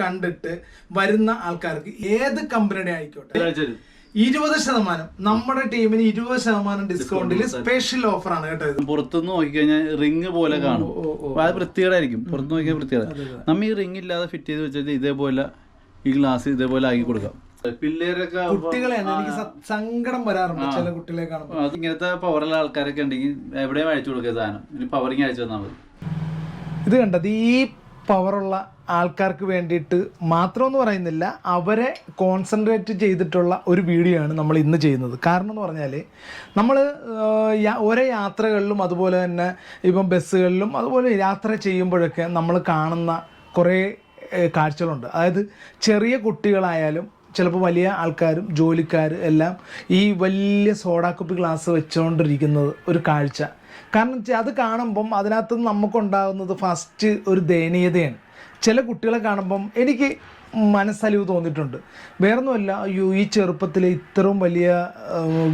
കണ്ടിട്ട് വരുന്ന ആൾക്കാർക്ക് ഏത് കമ്പനിയുടെ ആയിക്കോട്ടെ. ഇരുപത് ശതമാനം. നമ്മുടെ ടീമിന് ഇരുപത് ശതമാനം ഡിസ്കൗണ്ടിൽ സ്പെഷ്യൽ ഓഫർ ആണ് കേട്ടോ ഇത്. പുറത്തുനിന്ന് നോക്കിക്കഴിഞ്ഞാൽ റിങ് പോലെ കാണും. അത് വൃത്തികേടായിരിക്കും. പുറത്ത് നോക്കിയാൽ വൃത്തികേട്. നമ്മ ഈ റിങ് ഇല്ലാതെ ഫിറ്റ് ചെയ്ത് വെച്ചിട്ട് ഇതേപോലെ ഈ ഗ്ലാസ് ഇതേപോലെ ആക്കി കൊടുക്കാം. പിള്ളേരൊക്കെ കുട്ടികളെയാണ് എനിക്ക് സങ്കടം വരാറുണ്ട് ചില കുട്ടികളെ കാണുമ്പോൾ അത് ഇങ്ങനത്തെ പവറുള്ള ആൾക്കാരൊക്കെ ഉണ്ടെങ്കിൽ എവിടെയും അയച്ചു കൊടുക്കുക സാധനം. ഇനി പവറിങ് അയച്ചു തന്നാൽ മതി. ഇത് കണ്ടത് ഈ പവറുള്ള ആൾക്കാർക്ക് വേണ്ടിയിട്ട് മാത്രമെന്ന് പറയുന്നില്ല അവരെ കോൺസെൻട്രേറ്റ് ചെയ്തിട്ടുള്ള ഒരു വീഡിയോ ആണ് നമ്മൾ ഇന്ന് ചെയ്യുന്നത്. കാരണം എന്ന് പറഞ്ഞാൽ നമ്മൾ ഓരോ യാത്രകളിലും അതുപോലെ തന്നെ ഇപ്പം ബസ്സുകളിലും അതുപോലെ യാത്ര ചെയ്യുമ്പോഴൊക്കെ നമ്മൾ കാണുന്ന കുറേ കാഴ്ചകളുണ്ട്. അതായത് ചെറിയ കുട്ടികളായാലും ചിലപ്പോൾ വലിയ ആൾക്കാരും ജോലിക്കാർ എല്ലാം ഈ വലിയ സോഡാ സോഡാക്കുപ്പി ഗ്ലാസ് വെച്ചുകൊണ്ടിരിക്കുന്നത് ഒരു കാഴ്ച. കാരണം അത് കാണുമ്പം അതിനകത്ത് നമുക്കുണ്ടാകുന്നത് ഫസ്റ്റ് ഒരു ദയനീയതയാണ്. ചില കുട്ടികളെ കാണുമ്പം എനിക്ക് മനസ്സലിവ് തോന്നിയിട്ടുണ്ട്. വേറൊന്നുമല്ല അയ്യോ ഈ ചെറുപ്പത്തിൽ ഇത്രയും വലിയ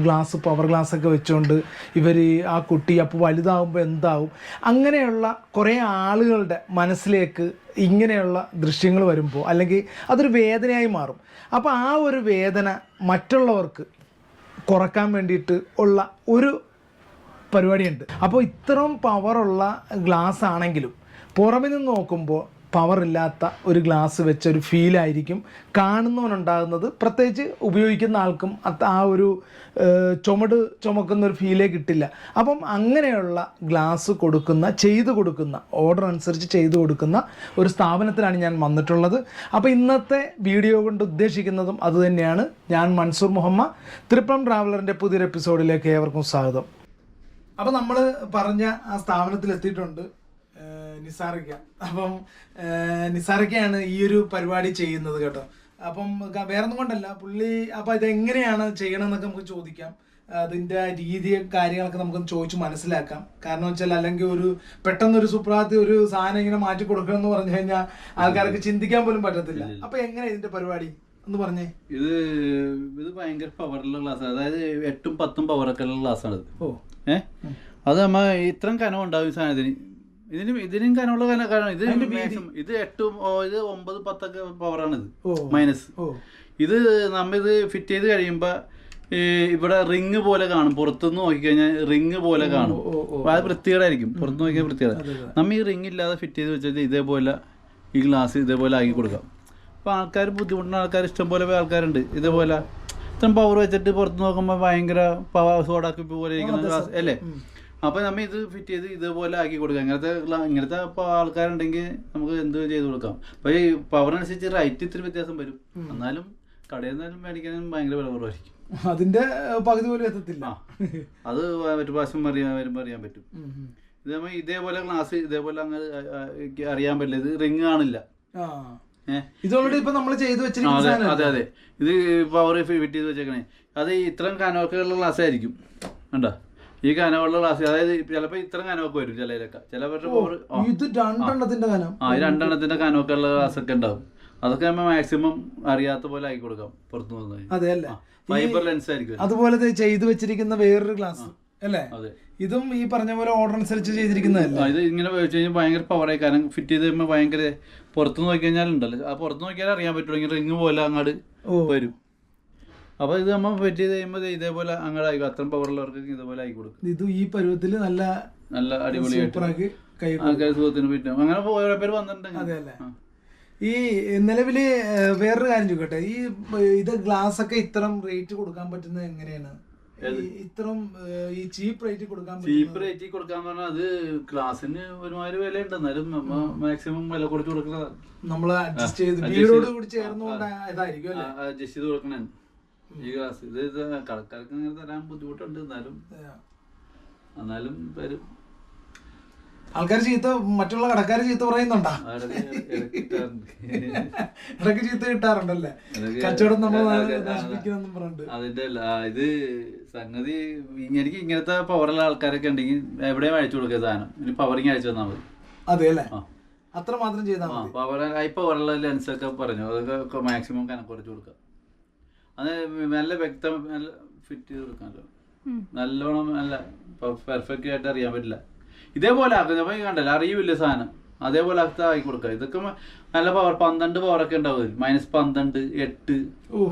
ഗ്ലാസ് പവർ ഗ്ലാസ് ഒക്കെ വെച്ചുകൊണ്ട് ഇവർ ആ കുട്ടി അപ്പോൾ വലുതാകുമ്പോൾ എന്താവും? അങ്ങനെയുള്ള കുറേ ആളുകളുടെ മനസ്സിലേക്ക് ഇങ്ങനെയുള്ള ദൃശ്യങ്ങൾ വരുമ്പോൾ അല്ലെങ്കിൽ അതൊരു വേദനയായി മാറും. അപ്പോൾ ആ ഒരു വേദന മറ്റുള്ളവർക്ക് കുറയ്ക്കാൻ വേണ്ടിയിട്ട് ഉള്ള ഒരു പരിപാടിയുണ്ട്. അപ്പോൾ ഇത്രയും പവറുള്ള ഗ്ലാസ് ആണെങ്കിലും പുറമെ നിന്ന് നോക്കുമ്പോൾ പവർ ഇല്ലാത്ത ഒരു ഗ്ലാസ് വെച്ച ഒരു ഫീലായിരിക്കും കാണുന്നവനുണ്ടാകുന്നത്. പ്രത്യേകിച്ച് ഉപയോഗിക്കുന്ന ആൾക്കും ആ ഒരു ചുമട് ചുമക്കുന്ന ഒരു ഫീലേ കിട്ടില്ല. അപ്പം അങ്ങനെയുള്ള ഗ്ലാസ് കൊടുക്കുന്ന ചെയ്തു കൊടുക്കുന്ന ഓർഡർ അനുസരിച്ച് ചെയ്തു കൊടുക്കുന്ന ഒരു സ്ഥാപനത്തിലാണ് ഞാൻ വന്നിട്ടുള്ളത്. അപ്പോൾ ഇന്നത്തെ വീഡിയോ കൊണ്ട് ഉദ്ദേശിക്കുന്നതും അതുതന്നെയാണ് ഞാൻ മൻസൂർ മുഹമ്മദ് തൃപ്രം ട്രാവലറിന്റെ പുതിയൊരു എപ്പിസോഡിലേക്ക് ഏവർക്കും സ്വാഗതം. അപ്പൊ നമ്മൾ പറഞ്ഞ ആ സ്ഥാപനത്തിൽ എത്തിയിട്ടുണ്ട് നിസാറിക്ക അപ്പം നിസാറിക്കയാണ് ഈ ഒരു പരിപാടി ചെയ്യുന്നത് കേട്ടോ. അപ്പം വേറെ ഒന്നും കൊണ്ടല്ല പുള്ളി അപ്പൊ ഇതെങ്ങനെയാണ് ചെയ്യണമെന്നൊക്കെ നമുക്ക് ചോദിക്കാം. അതിന്റെ രീതി കാര്യങ്ങളൊക്കെ നമുക്ക് ചോദിച്ച് മനസ്സിലാക്കാം. കാരണം വെച്ചാൽ അല്ലെങ്കിൽ ഒരു പെട്ടെന്ന് ഒരു സുപ്രാത്തി ഒരു സാധനം ഇങ്ങനെ മാറ്റി കൊടുക്കണം എന്ന് പറഞ്ഞു കഴിഞ്ഞാൽ ആൾക്കാർക്ക് ചിന്തിക്കാൻ പോലും പറ്റത്തില്ല. അപ്പൊ എങ്ങനെ ഇതിന്റെ പരിപാടി? എന്ന് പറഞ്ഞേ. ഇത് ഇത് ഭയങ്കര പവറുള്ള ഗ്ലാസ് അതായത് എട്ടും പത്തും പവറൊക്കെ ഉള്ള ഗ്ലാസ്സാണ് ഓ. ഏഹ് അത് നമ്മ ഇത്രയും കനം ഉണ്ടാവും സാധനത്തിന്. ഇതിനും ഇതിനും കനമുള്ള കന കനം ഇത് maximum- ഇത് എട്ടും ഓ, ഇത് ഒമ്പത് പത്തൊക്കെ പവറാണ് ഇത് ഓ. മൈനസ് ഓ. ഇത് നമ്മ ഇത് ഫിറ്റ് ചെയ്ത് കഴിയുമ്പോ ഇവിടെ റിങ് പോലെ കാണും. പുറത്തുനിന്ന് നോക്കിക്കഴിഞ്ഞാൽ റിങ് പോലെ കാണും. ഓ, ഓ. അപ്പൊ അത് വൃത്തികേടായിരിക്കും. പുറത്ത് നോക്കിയാൽ വൃത്തികേട. നമ്മ ഈ റിങ് ഇല്ലാതെ ഫിറ്റ് ചെയ്ത് വെച്ചിട്ട് ഇതേപോലെ ഈ ഗ്ലാസ് ഇതേപോലെ ആക്കി കൊടുക്കാം. അപ്പോൾ ആൾക്കാർ ബുദ്ധിമുട്ടുന്ന ആൾക്കാർ ഇഷ്ടംപോലെ ആൾക്കാരുണ്ട്. ഇതുപോലെ ഇത്രയും പവർ വെച്ചിട്ട് പുറത്ത് നോക്കുമ്പോൾ ഭയങ്കര പവർ സോഡാക്കി പോലെ ഇരിക്കുന്ന ഗ്ലാസ് അല്ലേ? അപ്പോൾ നമ്മൾ ഇത് ഫിറ്റ് ചെയ്ത് ഇതുപോലെ ആക്കി കൊടുക്കാം. ഇങ്ങനത്തെ ഇങ്ങനത്തെ ആൾക്കാരുണ്ടെങ്കിൽ നമുക്ക് എന്ത് ചെയ്ത് കൊടുക്കാം. അപ്പോൾ ഈ പവറിനനുസരിച്ച് റൈറ്റ് ഇത്തിരി വ്യത്യാസം വരും. എന്നാലും കടയിൽ നിന്നാലും മേടിക്കാനും ഭയങ്കര വില കുറവായിരിക്കും. അതിന്റെ പകുതി പോലും എത്തത്തില്ല. അത് ഒരു പ്രാവശ്യം അറിയാൻ വരുമ്പോൾ അറിയാൻ പറ്റും. ഉം, ഉം. ഇത് നമ്മൾ ഇതേപോലെ ഗ്ലാസ് ഇതേപോലെ അങ്ങ് അറിയാൻ പറ്റില്ല. ഇത് റിങ് കാണില്ല. ഇത് ഓൾറെഡി ഇപ്പൊ നമ്മൾ ചെയ്തു ആ, വെച്ചിരിക്കുന്ന അതെ അതെ. ഇത് പവർ ഫിറ്റ് ചെയ്ത് വെച്ചേക്കണേ. അത് ഇത്രയും കനമൊക്കെ ക്ലാസ് ഗ്ലാസ് ആയിരിക്കും. കണ്ടോ? ഈ കനമുള്ള ക്ലാസ് അതായത് ചിലപ്പോ ഇത്രയും കനമൊക്കെ വരും ചിലരൊക്കെ. ചിലവരുടെ പവർ ഇത് രണ്ടെണ്ണത്തിന്റെ കനം. ആ രണ്ടെണ്ണത്തിന്റെ കനമൊക്കെ ഉള്ള ഗ്ലാസ് ഒക്കെ ഉണ്ടാവും. അതൊക്കെ നമ്മൾ മാക്സിമം അറിയാത്ത പോലെ ആക്കി കൊടുക്കാം പുറത്തു നിന്ന് അതെ അല്ലേ? ഫൈബർ ലെൻസ് ആയിരിക്കും. അതുപോലെ ചെയ്തു വെച്ചിരിക്കുന്ന വേറൊരു ക്ലാസ് അല്ലേ? അതെ. ഇതും ഈ പറഞ്ഞ പോലെ ഓർഡർ അനുസരിച്ച് ചെയ്തിരിക്കുന്നതല്ല? ഇത് ഇങ്ങനെ വെച്ച് കഴിഞ്ഞാൽ ഭയങ്കര പവറായി കാരണം ഫിറ്റ് ചെയ്ത് കഴിയുമ്പോൾ ഭയങ്കര പുറത്ത് നോക്കി കഴിഞ്ഞാൽ ഉണ്ടല്ലോ ആ പുറത്ത് നോക്കിയാൽ അറിയാൻ പറ്റുള്ളൂ. ഇങ്ങനെ റിങ് പോലെ അങ്ങോട്ട് വരും. അപ്പൊ ഇത് നമ്മൾ ഫിറ്റ് ചെയ്ത് കഴിയുമ്പോൾ ഇതേപോലെ അങ്ങോട്ട് ആയി അത്രയും പവറുള്ളവർക്ക് ഇതേപോലെ ആയി കൊടുക്കും. ഇത് ഈ പരുവത്തിൽ നല്ല നല്ല അടിപൊളിയായിട്ട്. ആൾക്കാർ സുഖത്തിന് പറ്റും അങ്ങനെ ഓരോ പേര് വന്നിട്ടുണ്ടെങ്കിൽ അതെ അല്ലേ? ഈ നിലവിൽ വേറൊരു കാര്യം ചോദിക്കട്ടെ. ഈ ഇത് ഗ്ലാസ് ഒക്കെ ഇത്തരം റേറ്റ് കൊടുക്കാൻ പറ്റുന്നത് എങ്ങനെയാണ്? ഏഹ്, ഈ ചീപ്പ് റേറ്റ് കൊടുക്കാൻ ചീപ്പ് റേറ്റിൽ കൊടുക്കാന്ന് പറഞ്ഞാൽ അത് ക്ലാസ്സിന് ഒരുമാതിരി വില ഉണ്ട് എന്നാലും നമ്മ മാക്സിമം വില കുറച്ച് കൊടുക്കണം നമ്മൾ അഡ്ജസ്റ്റ് ചെയ്ത് വീടോട് കൂടി ചേർന്നുകൊണ്ട് ഇതായിരിക്കും അഡ്ജസ്റ്റ് ചെയ്ത് കൊടുക്കണേ. ഈ ക്ലാസ് ഇത് കടക്കാർക്ക് അങ്ങനെ തരാൻ ബുദ്ധിമുട്ടുണ്ട്. എന്നാലും എന്നാലും തരും ആൾക്കാർ ചീത്ത മറ്റുള്ള കടക്കാർ ചീത്ത പറയുന്നുണ്ടാ? ഇടയ്ക്ക് ഇടയ്ക്ക് ചീത്ത കിട്ടാറുണ്ടല്ലേ? കച്ചവടം നമ്മൾ. നശിപ്പിക്കുന്നെന്നും പറഞ്ഞിട്ട്. അതിന്റെ അല്ല ഇത് സംഗതി എനിക്ക് ഇങ്ങനത്തെ പവറുള്ള ആൾക്കാരൊക്കെ ഉണ്ടെങ്കിൽ എവിടെയും അയച്ചു കൊടുക്കുക സാധനം. ഇനി പവറിങ് അയച്ചു തന്നാൽ മതി. അതെ അല്ലേ? അത്ര മാത്രം ചെയ്താൽ മതി. പവർ ഹൈ പവറുള്ള ലെൻസ് ഒക്കെ പറഞ്ഞു. അതൊക്കെ മാക്സിമം കനം കുറച്ച് കൊടുക്കുക. അത് നല്ല വ്യക്തം നല്ല ഫിറ്റ് ചെയ്ത് കൊടുക്കാമല്ലോ നല്ലോണം നല്ല പെർഫെക്റ്റ് ആയിട്ട് അറിയാൻ പറ്റില്ല. ഇതേപോലെ ആക്കും അപ്പൊ കണ്ടല്ലോ അറിയൂല സാധനം. അതേപോലെ ആക്കി ആക്കി കൊടുക്കുക. ഇതൊക്കെ നല്ല പവർ പന്ത്രണ്ട് പവറൊക്കെ ഉണ്ടാവും മൈനസ് പന്ത്രണ്ട് എട്ട്. ഓ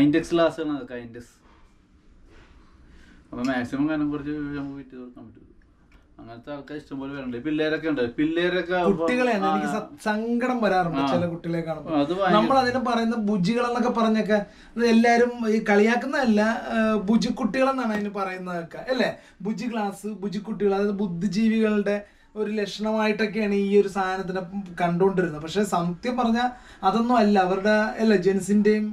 ഐൻഡെക്സ് ക്ലാസ്സാണ് അതൊക്കെ ഐൻഡെക്സ് അപ്പോൾ മാക്സിമം കാരണം കുറച്ച് നമുക്ക് വിറ്റ് കൊടുക്കാൻ പറ്റും അങ്ങനത്തെ ആൾക്കാർ ഇഷ്ടംപോലെ വരണ്ടേ പിള്ളേരൊക്കെ ഉണ്ട്. പിള്ളേരൊക്കെ കുട്ടികളെ എനിക്ക് സങ്കടം വരാറുണ്ട് ചില കുട്ടികളെ കാണുമ്പോൾ നമ്മൾ അതിനെ പറയുന്ന ബുജികൾ എന്നൊക്കെ പറഞ്ഞൊക്കെ എല്ലാരും ഈ കളിയാക്കുന്നതല്ല ബുജി കുട്ടികളെന്നാണ് അതിന് പറയുന്നതൊക്കെ. അല്ലേ? ബുജി ക്ലാസ് ബുജി കുട്ടികൾ അതായത് ബുദ്ധിജീവികളുടെ ഒരു ലക്ഷണമായിട്ടൊക്കെയാണ് ഈ ഒരു സാധനത്തിനെ കണ്ടുകൊണ്ടിരുന്നത്. പക്ഷെ സത്യം പറഞ്ഞാൽ അതൊന്നും അല്ല. അവരുടെ അല്ല ജെൻസിന്റെയും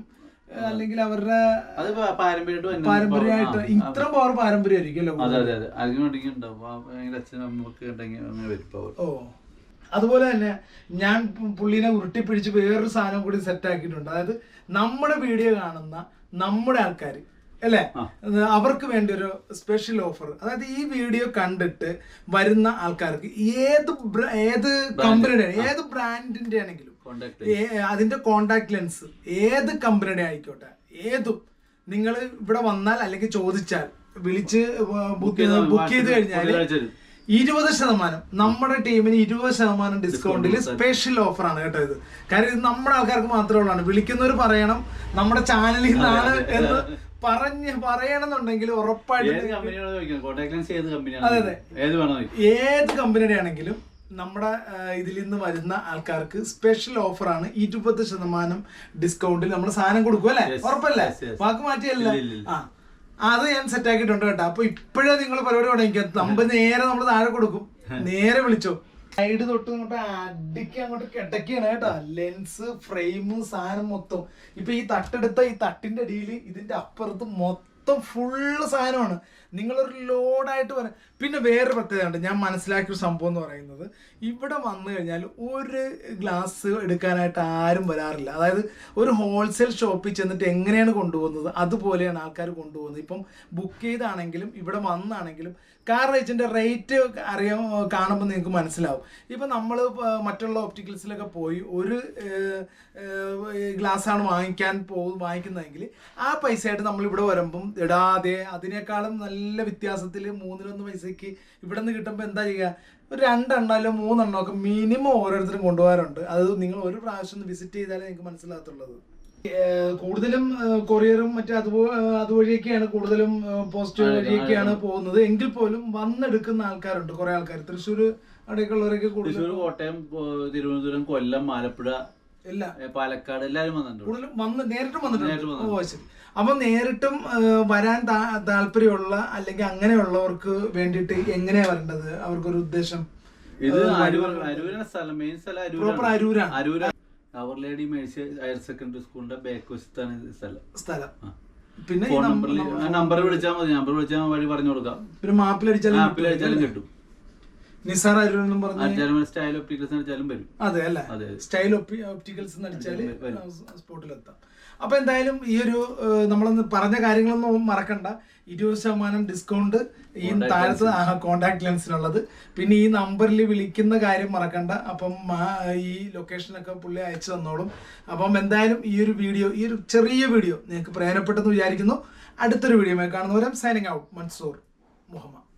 അല്ലെങ്കിൽ അവരുടെ അത് പാരമ്പര്യമായിട്ട് പാരമ്പര്യമായിട്ട് ഇത്ര പവർ പാരമ്പര്യമായിരിക്കും അതെ അതെ അതെ. അതിന് വേണ്ടി ഉണ്ടാവും. അച്ഛനും അമ്മയ്ക്ക് ഉണ്ടെങ്കിൽ അങ്ങനെ വരും ഓ. അതുപോലെ തന്നെ ഞാൻ പുള്ളീനെ ഉരുട്ടിപ്പിടിച്ച് വേറൊരു സാധനം കൂടി സെറ്റ് ആക്കിയിട്ടുണ്ട്. അതായത് നമ്മുടെ വീഡിയോ കാണുന്ന നമ്മുടെ ആൾക്കാർ അല്ലേ? അവർക്ക് വേണ്ടി ഒരു സ്പെഷ്യൽ ഓഫർ അതായത് ഈ വീഡിയോ കണ്ടിട്ട് വരുന്ന ആൾക്കാർക്ക് ഏത് ഏത് കമ്പനിയുടെ ഏത് ബ്രാൻഡിന്റെ ആണെങ്കിലും അതിന്റെ കോണ്ടാക്ട് ലെൻസ് ഏത് കമ്പനിയുടെ ആയിക്കോട്ടെ ഏതും. നിങ്ങൾ ഇവിടെ വന്നാൽ അല്ലെങ്കിൽ ചോദിച്ചാൽ വിളിച്ച് ബുക്ക് ബുക്ക് ചെയ്ത് കഴിഞ്ഞാൽ ഇരുപത് ശതമാനം നമ്മുടെ ടീമിന് ഇരുപത് ശതമാനം ഡിസ്കൗണ്ടിൽ സ്പെഷ്യൽ ഓഫറാണ് കേട്ടോ ഇത്. കാര്യം ഇത് നമ്മുടെ ആൾക്കാർക്ക് മാത്രമേ ഉള്ളൂ വിളിക്കുന്നവർ പറയണം നമ്മുടെ ചാനലിൽ നിന്നാണ് എന്ന് പറഞ്ഞ് പറയണമെന്നുണ്ടെങ്കിൽ ഉറപ്പായിട്ട് അതെ, അതെ. ഏത് കമ്പനിയുടെ ആണെങ്കിലും നമ്മുടെ ഇതിൽ നിന്ന് വരുന്ന ആൾക്കാർക്ക് സ്പെഷ്യൽ ഓഫറാണ് ഇരുപത് ശതമാനം ഡിസ്കൗണ്ടിൽ നമ്മൾ സാധനം കൊടുക്കും അല്ലേ? ഉറപ്പല്ലേ. വാക്ക് മാറ്റിയല്ല. ആ. അത് ഞാൻ സെറ്റ് ആക്കിയിട്ടുണ്ട് കേട്ടോ. അപ്പൊ ഇപ്പോഴേ നിങ്ങൾ പരിപാടി തുടങ്ങിക്കുക നമ്മൾ നേരെ നമ്മൾ താഴെ കൊടുക്കും. നേരെ വിളിച്ചോ. സൈഡ് തൊട്ട് അങ്ങോട്ട് അടിക്ക് അങ്ങോട്ട് കിടക്കുകയാണ് കേട്ടോ. ലെൻസ് ഫ്രെയിം സാധനം മൊത്തം. ഇപ്പൊ ഈ തട്ടെടുത്ത ഈ തട്ടിന്റെ അടിയിൽ ഇതിന്റെ അപ്പുറത്ത് മൊത്തം ഫുള്ള് സാധനമാണ്. നിങ്ങളൊരു ലോഡായിട്ട് പറയാം പിന്നെ വേറെ പ്രത്യേകത ഉണ്ട്. ഞാൻ മനസ്സിലാക്കിയ സംഭവം എന്ന് പറയുന്നത് ഇവിടെ വന്നു കഴിഞ്ഞാൽ ഒരു ഗ്ലാസ് എടുക്കാനായിട്ട് ആരും വരാറില്ല. അതായത് ഒരു ഹോൾസെയിൽ ഷോപ്പിൽ ചെന്നിട്ട് എങ്ങനെയാണ് കൊണ്ടുപോകുന്നത്? അതുപോലെയാണ് ആൾക്കാർ കൊണ്ടുപോകുന്നത്. ഇപ്പം ബുക്ക് ചെയ്താണെങ്കിലും ഇവിടെ വന്നാണെങ്കിലും കാർ റേറ്റിന്റെ റേറ്റ് അറിയാൻ കാണുമ്പോൾ നിങ്ങൾക്ക് മനസ്സിലാവും. ഇപ്പം നമ്മൾ മറ്റുള്ള ഒപ്റ്റിക്കൽസിലൊക്കെ പോയി ഒരു ഗ്ലാസ്സാണ് വാങ്ങിക്കാൻ പോ വാങ്ങിക്കുന്നതെങ്കിൽ ആ പൈസയായിട്ട് നമ്മൾ ഇവിടെ വരുമ്പം ഇടാതെ അതിനേക്കാളും നല്ല വ്യത്യാസത്തിൽ മൂന്നിലൊന്ന് പൈസയ്ക്ക് ഇവിടെ നിന്ന് കിട്ടുമ്പോൾ എന്താ ചെയ്യുക ഒരു രണ്ടെണ്ണം മൂന്നെണ്ണമൊക്കെ മിനിമം ഓരോരുത്തരും കൊണ്ടുപോകാറുണ്ട്. അത് നിങ്ങൾ ഒരു പ്രാവശ്യം വിസിറ്റ് ചെയ്താലേ നിങ്ങൾക്ക് മനസ്സിലാകത്തുള്ളത് കൂടുതലും കൊറിയറും മറ്റേ അതുപോലെ അതുവഴിയൊക്കെയാണ് കൂടുതലും പോസ്റ്റ് വഴിയൊക്കെയാണ് പോകുന്നത്. എങ്കിൽ പോലും വന്നെടുക്കുന്ന ആൾക്കാരുണ്ട് കുറെ ആൾക്കാർ തൃശ്ശൂർ അവിടെയൊക്കെ ഉള്ളവരൊക്കെ കൂടുതൽ തൃശ്ശൂർ കോട്ടയം തിരുവനന്തപുരം കൊല്ലം ആലപ്പുഴ ഇല്ല. പാലക്കാട് എല്ലാരും വന്നിട്ടുണ്ട്. കൂടുതലും വന്ന് നേരിട്ടും വന്നിട്ടുണ്ട്. ഓ ശരി. അപ്പൊ നേരിട്ടും വരാൻ താല്പര്യമുള്ള അല്ലെങ്കിൽ അങ്ങനെയുള്ളവർക്ക് വേണ്ടിയിട്ട് എങ്ങനെയാ വരേണ്ടത്? അവർക്കൊരു ഉദ്ദേശം. ഇത് അരൂർ അരൂരാണ് സ്ഥലം. മെയിൻ സ്ഥലം പ്രോപ്പർ അരൂരാണ്. അരൂരാണ്. Aroor Our Lady Mercy Higher Secondary സ്കൂളിന്റെ ബാക്ക് വശത്താണ് സ്ഥലം. സ്ഥലം. പിന്നെ ഫോൺ നമ്പറിൽ നമ്പർ വിളിച്ചാൽ മതി. നമ്പർ വിളിച്ചാൽ വഴി പറഞ്ഞു കൊടുക്കാം. പിന്നെ മാപ്പിൽ അടിച്ചാലും മാപ്പിൽ അടിച്ചാലും കിട്ടും. നിസാർ അരൂർ പറഞ്ഞു സ്റ്റൈൽ ഒപ്റ്റിക്കൽസ് അടിച്ചാലും വരും. അതെ അല്ലേ? അതെ സ്റ്റൈൽ ഒപ്റ്റിക്കൽസ് അടിച്ചാൽ. സ്പോട്ടിലെത്താം അപ്പൊ എന്തായാലും ഈ ഒരു നമ്മളൊന്ന് പറഞ്ഞ കാര്യങ്ങളൊന്നും മറക്കണ്ട. ഇരുപത് ശതമാനം ഡിസ്കൗണ്ട് ഈ താഴത്ത് കോണ്ടാക്ട് ലെൻസിനുള്ളത് പിന്നെ ഈ നമ്പറിൽ വിളിക്കുന്ന കാര്യം മറക്കണ്ട. അപ്പം ഈ ലൊക്കേഷനൊക്കെ പുള്ളി അയച്ചു തന്നോളും. അപ്പം എന്തായാലും ഈ ഒരു വീഡിയോ ഈ ഒരു ചെറിയ വീഡിയോ നിങ്ങൾക്ക് പ്രയോജനപ്പെട്ടെന്ന് വിചാരിക്കുന്നു. അടുത്തൊരു വീഡിയോ കാണുന്നവരും സൈനിങ് ഔട്ട് മൻസൂർ മുഹമ്മദ്.